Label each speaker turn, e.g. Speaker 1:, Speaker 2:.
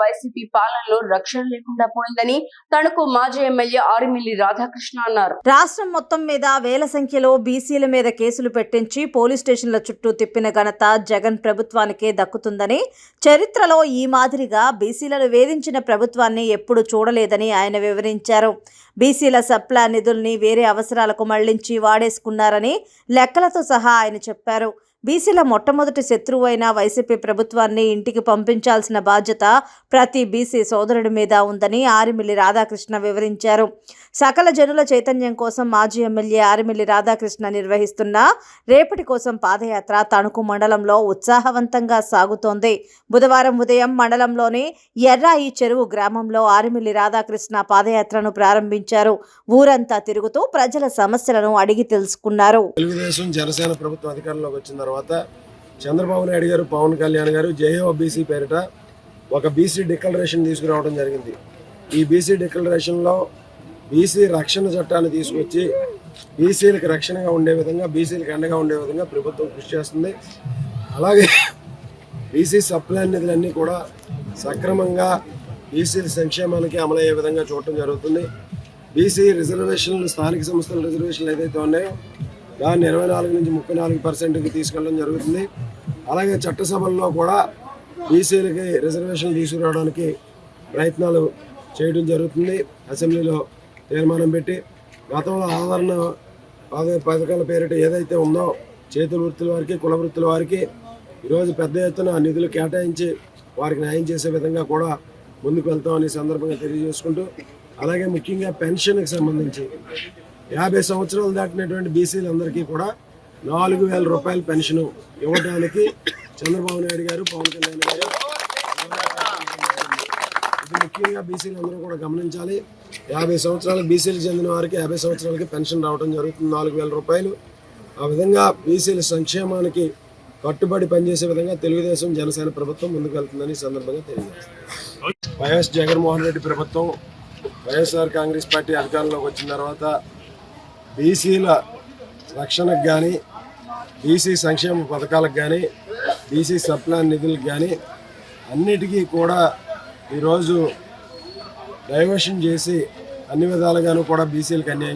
Speaker 1: YCP పాలనలో రక్షణ లేకుండా పోయిందని తణుకు మాజీ ఎమ్మెల్యే ఆరిమిల్లి రాధాకృష్ణ అన్నారు.
Speaker 2: రాష్ట్రం మొత్తం మీద వేల సంఖ్యలో బీసీల మీద కేసులు పెట్టించి పోలీస్ స్టేషన్ల చుట్టూ తిప్పిన ఘనత జగన్ ప్రభుత్వానికే దక్కుతుందని చరిత్రలో ఈ మాదిరిగా బీసీలను వేధించిన ప్రభుత్వాన్ని ఎప్పుడు చూడలేదని ఆయన వివరించారు. బీసీల సప్లా నిధుల్ని వేరే అవసరాలకు మళ్ళించి వాడేసుకున్నారని లెక్కలతో సహా ఆయన చెప్పారు. బీసీల మొట్టమొదటి శత్రువు అయిన వైసీపీ ప్రభుత్వాన్ని ఇంటికి పంపించాల్సిన బాధ్యత ప్రతి బీసీ సోదరుడి మీద ఉందని ఆరిమిల్లి రాధాకృష్ణ వివరించారు. సకల జనుల చైతన్యం కోసం మాజీ ఎమ్మెల్యే ఆరిమిల్లి రాధాకృష్ణ నిర్వహిస్తున్న రేపటి కోసం పాదయాత్ర తణుకు మండలంలో ఉత్సాహవంతంగా సాగుతోంది. బుధవారం ఉదయం మండలంలోని ఎర్రాయి చెరువు గ్రామంలో ఆరిమిల్లి రాధాకృష్ణ పాదయాత్రను ప్రారంభించారు. ఊరంతా తిరుగుతూ ప్రజల సమస్యలను అడిగి తెలుసుకున్నారు.
Speaker 3: తెలుగుదేశం జనసేన ప్రభుత్వం అధికారంలోకి వచ్చిన తర్వాత చంద్రబాబు నాయుడు గారు పవన్ కళ్యాణ్ గారు జేఓ బీసీ పేరిట ఒక బీసీ డిక్లరేషన్ తీసుకురావడం జరిగింది. ఈ బీసీ డిక్లరేషన్లో బీసీ రక్షణ చట్టాన్ని తీసుకొచ్చి బీసీలకు రక్షణగా ఉండే విధంగా బీసీలకు అండగా ఉండే విధంగా ప్రభుత్వం కృషి చేస్తుంది. అలాగే బీసీ సప్లై నిధులన్నీ కూడా సక్రమంగా బీసీల సంక్షేమానికి అమలయ్యే విధంగా చూడటం జరుగుతుంది. బీసీ రిజర్వేషన్లు స్థానిక సంస్థల రిజర్వేషన్లు ఏదైతే ఉన్నాయో దాన్ని ఇరవై నాలుగు నుంచి ముప్పై నాలుగు పర్సెంట్కి తీసుకెళ్ళడం జరుగుతుంది. అలాగే చట్టసభల్లో కూడా బీసీలకి రిజర్వేషన్ తీసుకురావడానికి ప్రయత్నాలు చేయడం జరుగుతుంది. అసెంబ్లీలో తీర్మానం పెట్టి గతంలో ఆదరణ పథకాల పేరిట ఏదైతే ఉందో చేతుల వృత్తుల వారికి కుల వృత్తుల వారికి ఈరోజు పెద్ద ఎత్తున నిధులు కేటాయించి వారికి న్యాయం చేసే విధంగా కూడా ముందుకు వెళ్తామని సందర్భంగా తెలియజేసుకుంటూ అలాగే ముఖ్యంగా పెన్షన్కి సంబంధించి యాభై సంవత్సరాలు దాటినటువంటి బీసీలందరికీ కూడా నాలుగు వేల రూపాయల పెన్షన్ ఇవ్వడానికి చంద్రబాబు నాయుడు గారు పవన్ కళ్యాణ్ గారు ఇది ముఖ్యంగా బీసీలు అందరూ కూడా గమనించాలి. యాభై సంవత్సరాలు బీసీలు చెందిన వారికి యాభై సంవత్సరాలకి పెన్షన్ రావడం జరుగుతుంది నాలుగు వేల రూపాయలు. ఆ విధంగా బీసీల సంక్షేమానికి కట్టుబడి పనిచేసే విధంగా తెలుగుదేశం జనసేన ప్రభుత్వం ముందుకు వెళ్తుందని సందర్భంగా తెలియజేస్తుంది. వైఎస్ జగన్మోహన్ రెడ్డి ప్రభుత్వం వైఎస్ఆర్ కాంగ్రెస్ పార్టీ అధికారంలోకి వచ్చిన తర్వాత బీసీల రక్షణకు కానీ బీసీ సంక్షేమ పథకాలకు కానీ బీసీ సప్లాన్ నిధులకు కానీ అన్నిటికీ కూడా ఈరోజు డైవర్షన్ చేసి అన్ని విధాలుగాను కూడా బీసీలకు అన్యాయం